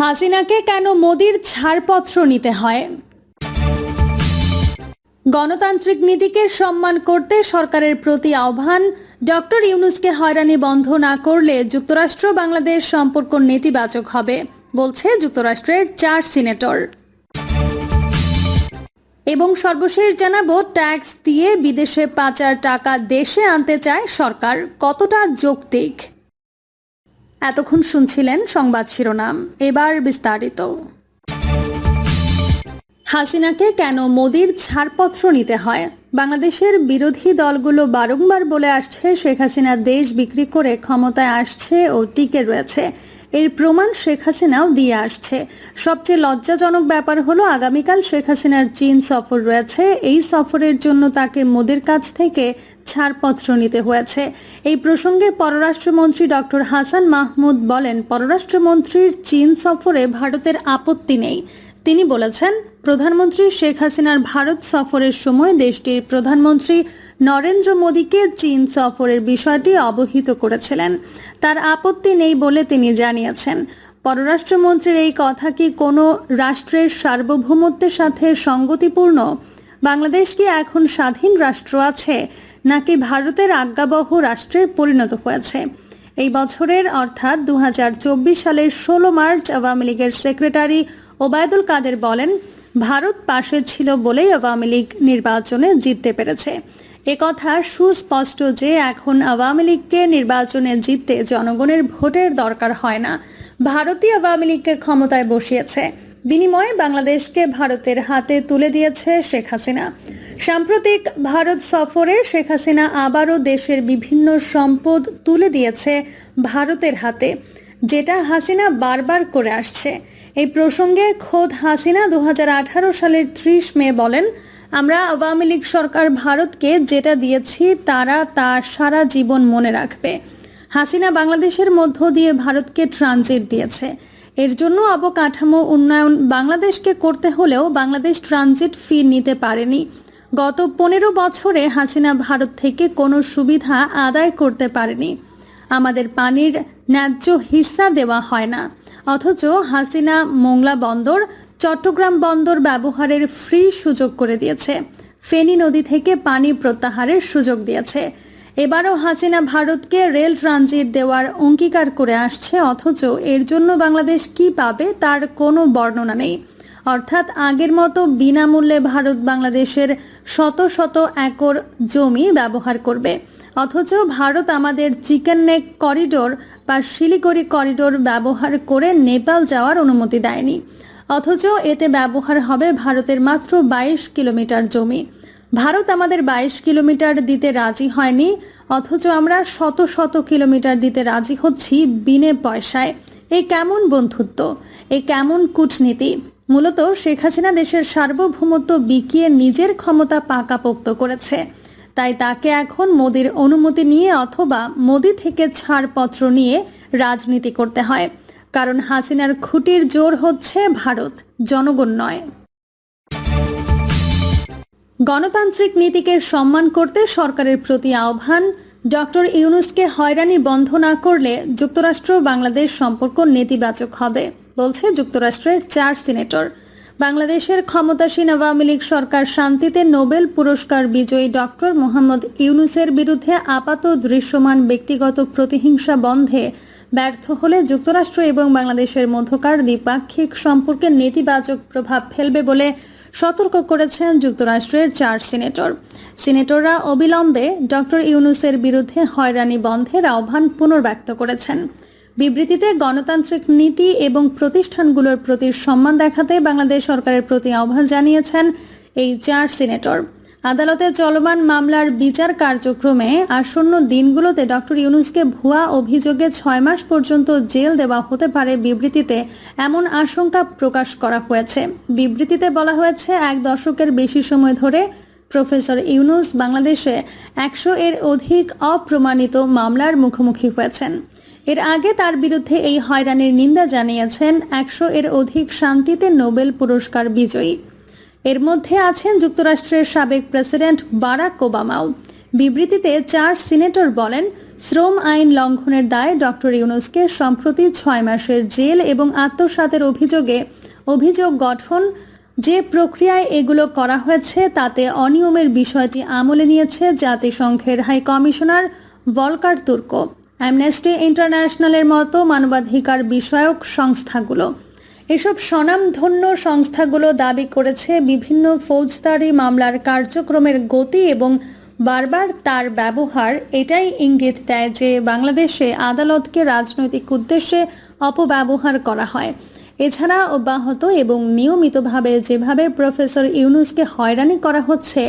হাসিনাকে কেন মোদির ছাড়পত্র নিতে হয়? গণতান্ত্রিক নীতিকে সম্মান করতে সরকারের প্রতি আহ্বান, ডক্টর ইউনুসকে হয়রানি বন্ধ না করলে যুক্তরাষ্ট্র বাংলাদেশ সম্পর্ক নেতিবাচক হবে, বলছে যুক্তরাষ্ট্রের চার সিনেটর। এবং সর্বশেষ জানাব, ট্যাক্স দিয়ে বিদেশে পাচার টাকা দেশে আনতে চায় সরকার, কতটা যৌক্তিক? এতক্ষণ শুনছিলেন সংবাদ শিরোনাম। এবার বিস্তারিত। হাসিনাকে কেন মোদির ছাড়পত্র নিতে হয়? বাংলাদেশের বিরোধী দলগুলো বারংবার বলে আসছে, শেখ হাসিনা দেশ বিক্রি করে ক্ষমতায় আসছে ও টিকে রয়েছে। এর প্রমাণ শেখ হাসিনাও দিয়ে আসছে। সবচেয়ে লজ্জাজনক ব্যাপার হলো, আগামীকাল শেখ হাসিনার চীন সফর রয়েছে। এই সফরের জন্য তাকে মোদের কাছ থেকে ছাড়পত্র নিতে হয়েছে। এই প্রসঙ্গে পররাষ্ট্রমন্ত্রী ডক্টর হাসান মাহমুদ বলেন, পররাষ্ট্রমন্ত্রীর চীন সফরে ভারতের আপত্তি নেই। তিনি বলেছেন, প্রধানমন্ত্রী শেখ হাসিনার ভারত সফরের সময় দেশটির প্রধানমন্ত্রী নরেন্দ্র মোদীকে চীন সফরের বিষয়টি অবহিত করেছিলেন। তার আপত্তি নেই বলে তিনি জানিয়েছেন। পররাষ্ট্রমন্ত্রীর এই কথা কি কোনো রাষ্ট্রের সার্বভৌমত্বের সাথে সঙ্গতিপূর্ণ? বাংলাদেশ কি এখন স্বাধীন রাষ্ট্র আছে, নাকি ভারতের আজ্ঞাবহ রাষ্ট্রে পরিণত হয়েছে? এই বছরের অর্থাৎ দু হাজার চব্বিশ সালের ষোলো মার্চ আওয়ামী লীগের সেক্রেটারি ওবায়দুল কাদের বলেন, ভারত পাশে ছিল বলেই আওয়ামী লীগ নির্বাচনে জিততে পেরেছে। একথা সুস্পষ্ট যে এখন আওয়ামী লীগকে নির্বাচনে জিততে জনগণের ভোটের দরকার হয় না। ভারতীয় আওয়ামী লীগকে ক্ষমতায় বসিয়েছে। বিনিময়ে বাংলাদেশকে ভারতের হাতে তুলে দিয়েছে শেখ হাসিনা। সাম্প্রতিক ভারত সফরে শেখ হাসিনা আবারও দেশের বিভিন্ন সম্পদ তুলে দিয়েছে ভারতের হাতে, যেটা হাসিনা বারবার করে আসছে। এই প্রসঙ্গে খোদ হাসিনা দু হাজার আঠারো সালের ত্রিশ মে বলেন, আমরা আওয়ামী লীগ সরকার ভারতকে যেটা দিয়েছি তারা তা সারা জীবন মনে রাখবে। হাসিনা বাংলাদেশের মধ্য দিয়ে ভারতকে ট্রানজিট দিয়েছে। এর জন্য অবকাঠামো উন্নয়ন বাংলাদেশকে করতে হলেও বাংলাদেশ ট্রানজিট ফি নিতে পারেনি। গত পনেরো বছরে হাসিনা ভারত থেকে কোনো সুবিধা আদায় করতে পারেনি। আমাদের পানির ন্যায্য হিস্সা দেওয়া হয় না। অথচ হাসিনা মোংলা বন্দর চট্টগ্রাম বন্দর ব্যবহারের ফ্রি সুযোগ করে দিয়েছে। ফেনী নদী থেকে পানি প্রত্যাহারের সুযোগ দিয়েছে। এবারও হাসিনা ভারতকে রেল ট্রানজিট দেওয়ার অঙ্গীকার করে আসছে, অথচ এর জন্য বাংলাদেশ কি পাবে তার কোনো বর্ণনা নেই। অর্থাৎ আগের মতো বিনামূল্যে ভারত বাংলাদেশের শত শত একর জমি ব্যবহার করবে। অথচ ভারত আমাদের চিকেন নেক করিডোর বা শিলিগুড়ি করিডোর ব্যবহার করে নেপাল যাওয়ার অনুমতি দেয়নি। অথচ এতে ব্যবহার হবে ভারতের মাত্র বাইশ কিলোমিটার জমি। ভারত আমাদের বাইশ কিলোমিটার দিতে রাজি হয়নি, অথচ আমরা শত শত কিলোমিটার দিতে রাজি হচ্ছি বিনে পয়সায়। এই কেমন বন্ধুত্ব? এ কেমন কূটনীতি? মূলত শেখ হাসিনা দেশের সার্বভৌমত্ব বিকিয়ে নিজের ক্ষমতা পাকাপোক্ত করেছে। তাই তাকে এখন মোদির অনুমতি নিয়ে অথবা মোদি থেকে ছাড়পত্র নিয়ে রাজনীতি করতে হয়। কারণ হাসিনার খুঁটির জোর হচ্ছে ভারত, জনগণ নয়। গণতান্ত্রিক নীতিকে সম্মান করতে সরকারের প্রতি আহ্বান। ডক্টর ইউনুসকে হয়রানি বন্ধ না করলে যুক্তরাষ্ট্র বাংলাদেশ সম্পর্ক নেতিবাচক হবে, বলছে যুক্তরাষ্ট্রের চার সিনেটর। বাংলাদেশের ক্ষমতাসীন আওয়ামী লীগ সরকার শান্তিতে নোবেল পুরস্কার বিজয়ী ডক্টর মোহাম্মদ ইউনুসের বিরুদ্ধে আপাত দৃশ্যমান ব্যক্তিগত প্রতিহিংসা বন্ধে ব্যর্থ হলে যুক্তরাষ্ট্র এবং বাংলাদেশের মধ্যকার দ্বিপাক্ষিক সম্পর্কে নেতিবাচক প্রভাব ফেলবে বলে সতর্ক করেছেন যুক্তরাষ্ট্রের চার সিনেটর। সিনেটররা অবিলম্বে ডক্টর ইউনুসের বিরুদ্ধে হয়রানি বন্ধের আহ্বান পুনর্ব্যক্ত করেছেন। বিবৃতিতে গণতান্ত্রিক নীতি এবং প্রতিষ্ঠানগুলোর প্রতি সম্মান দেখাতে বাংলাদেশ সরকারের প্রতি আহ্বান জানিয়েছেন এই চার সিনেটর। আদালতে চলমান মামলার বিচার কার্যক্রমে আসন্ন দিনগুলোতে ডক্টর ইউনুসকে ভুয়া অভিযোগে ছয় মাস পর্যন্ত জেল দেওয়া হতে পারে বিবৃতিতে এমন আশঙ্কা প্রকাশ করা হয়েছে। বিবৃতিতে বলা হয়েছে, এক দশকের বেশি সময় ধরে প্রফেসর ইউনুস বাংলাদেশে একশো এর অধিক অপ্রমাণিত মামলার মুখোমুখি হয়েছেন। এর আগে তার বিরুদ্ধে এই হয়রানির নিন্দা জানিয়েছেন একশো এর অধিক শান্তিতে নোবেল পুরস্কার বিজয়ী। এর মধ্যে আছেন যুক্তরাষ্ট্রের সাবেক প্রেসিডেন্ট বারাক ওবামাও। বিবৃতিতে চার সিনেটর বলেন, শ্রম আইন লঙ্ঘনের দায়ে ডক্টর ইউনুসকে সম্প্রতি ছয় মাসের জেল এবং আত্মসাতের অভিযোগে অভিযোগ গঠন যে প্রক্রিয়ায় এগুলো করা হয়েছে তাতে অনিয়মের বিষয়টি আমলে নিয়েছে জাতিসংঘের high commissioner Volker Turk. Amnesty ইন্টারন্যাশনালের মতো মানবাধিকার বিষয়ক সংস্থাগুলো। এসব স্বনামধন্য সংস্থাগুলো দাবি করেছে বিভিন্ন ফৌজদারি মামলার কার্যক্রমের গতি এবং বারবার তার ব্যবহার এটাই ইঙ্গিত দেয় যে বাংলাদেশে আদালতকে রাজনৈতিক উদ্দেশ্যে অপব্যবহার করা হয়। এছাড়া অব্যাহত এবং নিয়মিতভাবে যেভাবে প্রফেসর ইউনুসকে হয়রানি করা হচ্ছে,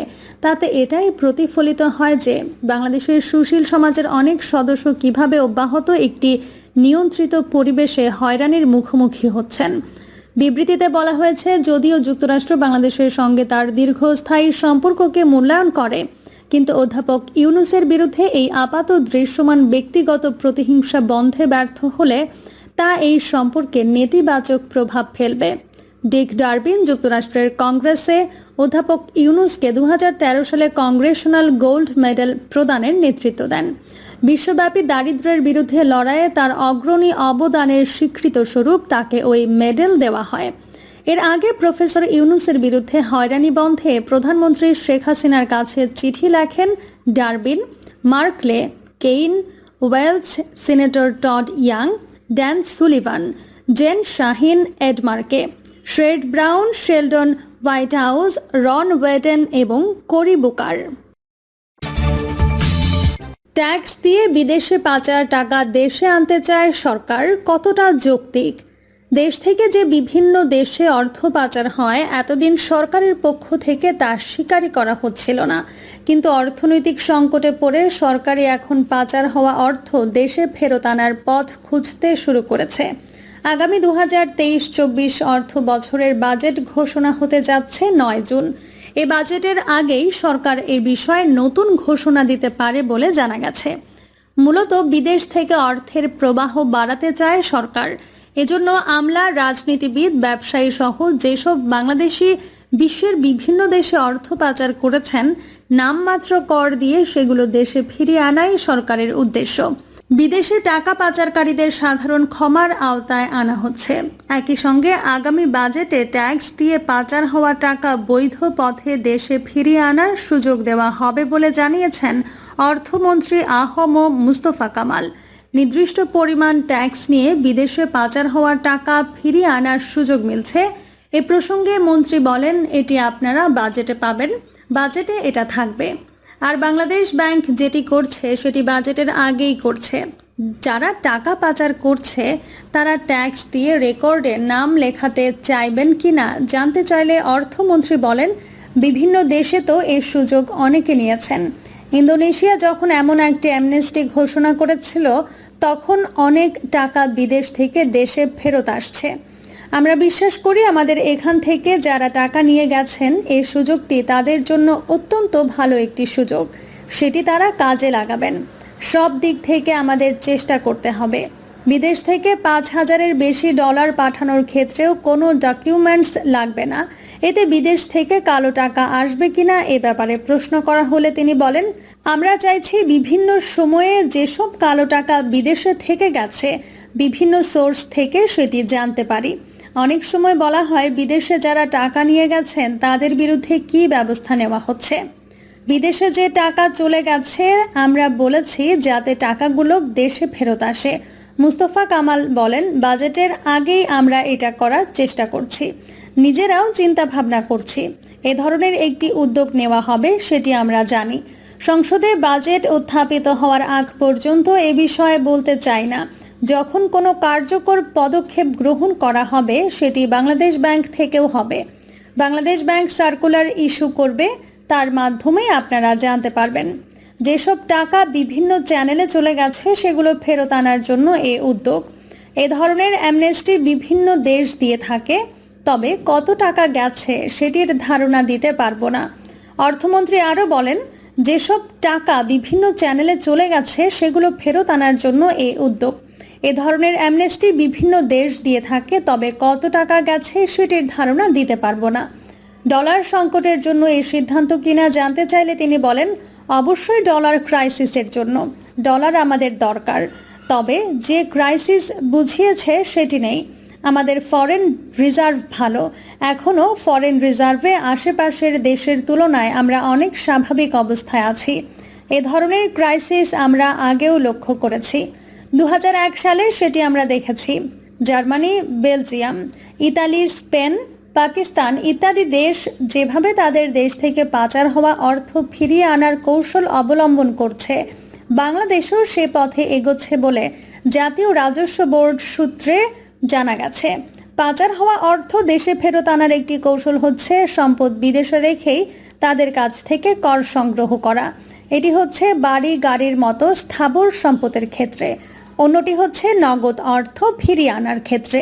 তাতে এটাই প্রতিফলিত হয় যে বাংলাদেশের সুশীল সমাজের অনেক সদস্য কীভাবে অব্যাহত একটি নিয়ন্ত্রিত পরিবেশে হয়রানির মুখোমুখি হচ্ছেন। বিবৃতিতে বলা হয়েছে, যদিও যুক্তরাষ্ট্র বাংলাদেশের সঙ্গে তার দীর্ঘস্থায়ী সম্পর্ককে মূল্যায়ন করে, কিন্তু অধ্যাপক ইউনুসের বিরুদ্ধে এই আপাত দৃশ্যমান ব্যক্তিগত প্রতিহিংসা বন্ধে ব্যর্থ হলে তা এই সম্পর্কে নেতিবাচক প্রভাব ফেলবে। ডিক ডারবিন যুক্তরাষ্ট্রের কংগ্রেসে অধ্যাপক ইউনুসকে দু হাজার তেরো সালে কংগ্রেশনাল গোল্ড মেডেল প্রদানের নেতৃত্ব দেন। বিশ্বব্যাপী দারিদ্র্যের বিরুদ্ধে লড়াইয়ে তার অগ্রণী অবদানের স্বীকৃত স্বরূপ তাকে ওই মেডেল দেওয়া হয়। এর আগে প্রফেসর ইউনুসের বিরুদ্ধে হয়রানি বন্ধে প্রধানমন্ত্রী শেখ হাসিনার কাছে চিঠি লেখেন Durbin Merkley Kaine, Welch, senator Todd Young Dan Sullivan Jeanne Shaheen Ed Markey Sherrod Brown Sheldon Whitehouse Ron Wyden এবং কোরি বুকার ট্যাক্স দিয়ে বিদেশে পাচার টাকা দেশে আনতে চায় সরকার, কতটা যৌক্তিক? দেশ থেকে যে বিভিন্ন দেশে অর্থ পাচার হয়, এতদিন সরকারের পক্ষ থেকে তা স্বীকারই করা হচ্ছিল না। কিন্তু অর্থনৈতিক সংকটে পড়ে সরকারি এখন পাচার হওয়া অর্থ দেশে ফেরত আনার পথ খুঁজতে শুরু করেছে। আগামী দু হাজার তেইশ চব্বিশ অর্থ বছরের বাজেট ঘোষণা হতে যাচ্ছে নয় জুন। এ বাজেটের আগেই সরকার এ বিষয়ে নতুন ঘোষণা দিতে পারে বলে জানা গেছে। মূলত বিদেশ থেকে অর্থের প্রবাহ বাড়াতে চায় সরকার। এজন্য আমলা, রাজনীতিবিদ ব্যবসায়ী সহ যেসব বাংলাদেশি বিশ্বের বিভিন্ন দেশে অর্থ পাচার করেছেন, নামমাত্র কর দিয়ে সেগুলো দেশে ফিরিয়ে আনাই সরকারের উদ্দেশ্য। বিদেশে টাকা পাচারকারীদের সাধারণ ক্ষমার আওতায় আনা হচ্ছে। একই সঙ্গে আগামী বাজেটে ট্যাক্স দিয়ে পাচার হওয়া টাকা বৈধ পথে দেশে ফিরিয়ে আনার সুযোগ দেওয়া হবে বলে জানিয়েছেন অর্থমন্ত্রী আহম মুস্তফা কামাল। নির্দিষ্ট পরিমাণ ট্যাক্স নিয়ে বিদেশে পাচার হওয়া টাকা ফিরিয়ে আনার সুযোগ মিলছে। এ প্রসঙ্গে মন্ত্রী বলেন, এটি আপনারা বাজেটে পাবেন। বাজেটে এটা থাকবে। আর বাংলাদেশ ব্যাংক যেটি করছে, সেটি বাজেটের আগেই করছে। যারা টাকা পাচার করছে, তারা ট্যাক্স দিয়ে রেকর্ডে নাম লেখাতে চাইবেন কি না, জানতে চাইলে অর্থমন্ত্রী বলেন, বিভিন্ন দেশে তো এর সুযোগ অনেকে নিয়েছেন। ইন্দোনেশিয়া যখন এমন একটি অ্যামনেস্টি ঘোষণা করেছিল, তখন অনেক টাকা বিদেশ থেকে দেশে ফেরত আসছে। আমরা বিশ্বাস করি আমাদের এখান থেকে যারা টাকা নিয়ে গেছেন, এই সুযোগটি তাদের জন্য অত্যন্ত ভালো একটি সুযোগ। সেটি তারা কাজে লাগাবেন। সব দিক থেকে আমাদের চেষ্টা করতে হবে। বিদেশ থেকে পাঁচ হাজারের বেশি ডলার পাঠানোর ক্ষেত্রেও কোনো ডকুমেন্টস লাগবে না। এতে বিদেশ থেকে কালো টাকা আসবে কিনা এ ব্যাপারে প্রশ্ন করা হলে তিনি বলেন, আমরা চাইছি বিভিন্ন সময়ে যেসব কালো টাকা বিদেশে থেকে গেছে, বিভিন্ন সোর্স থেকে সেটি জানতে পারি। অনেক সময় বলা হয় বিদেশে যারা টাকা নিয়ে গেছেন, তাদের বিরুদ্ধে কী ব্যবস্থা নেওয়া হচ্ছে? বিদেশে যে টাকা চলে গেছে, আমরা বলেছি যাতে টাকাগুলো দেশে ফেরত আসে। মুস্তফা কামাল বলেন, বাজেটের আগেই আমরা এটা করার চেষ্টা করছি। নিজেরাও চিন্তা ভাবনা করছি। এ ধরনের একটি উদ্যোগ নেওয়া হবে, সেটি আমরা জানি। সংসদে বাজেট উত্থাপিত হওয়ার আগ পর্যন্ত এ বিষয়ে বলতে চাই না। যখন কোনো কার্যকর পদক্ষেপ গ্রহণ করা হবে, সেটি বাংলাদেশ ব্যাংক থেকেও হবে। বাংলাদেশ ব্যাংক সার্কুলার ইস্যু করবে, তার মাধ্যমে আপনারা জানতে পারবেন। যেসব টাকা বিভিন্ন চ্যানেলে চলে গেছে, সেগুলো ফেরত আনার জন্য এ উদ্যোগ। এ ধরনের অ্যামনেস্টি বিভিন্ন দেশ দিয়ে থাকে। তবে কত টাকা গেছে সেটির ধারণা দিতে পারব না। অর্থমন্ত্রী আরও বলেন, যেসব টাকা বিভিন্ন চ্যানেলে চলে গেছে, সেগুলো ফেরত আনার জন্য এ উদ্যোগ। এ ধরনের অ্যামনেস্টি বিভিন্ন দেশ দিয়ে থাকে, তবে কত টাকা গেছে সেটির ধারণা দিতে পারব না। ডলার সংকটের জন্য এই সিদ্ধান্ত কিনা জানতে চাইলে তিনি বলেন অবশ্যই ডলার ক্রাইসিসের জন্য। ডলার আমাদের দরকার। তবে যে ক্রাইসিস বুঝিয়েছে সেটি নেই। আমাদের ফরেন রিজার্ভ ভালো। এখনও ফরেন রিজার্ভে আশেপাশের দেশের তুলনায় আমরা অনেক স্বাভাবিক অবস্থায় আছি। এ ধরনের ক্রাইসিস আমরা আগেও লক্ষ্য করেছি। দু হাজার এক সালে সেটি আমরা দেখেছি। Germany, Belgium, Italy, Spain Pakistan ইত্যাদি দেশ যেভাবে তাদের দেশ থেকে পাচার হওয়া অর্থ ফিরিয়ে আনার কৌশল অবলম্বন করছে, বাংলাদেশও সে পথে এগোচ্ছে বলে জাতীয় রাজস্ব বোর্ড সূত্রে জানা গেছে। পাচার হওয়া অর্থ দেশে ফেরত আনার একটি কৌশল হচ্ছে সম্পদ বিদেশে রেখেই তাদের কাছ থেকে কর সংগ্রহ করা। এটি হচ্ছে বাড়ি, গাড়ির মতো স্থাবর সম্পদের ক্ষেত্রে। অন্যটি হচ্ছে নগদ অর্থ ফিরিয়ে আনার ক্ষেত্রে।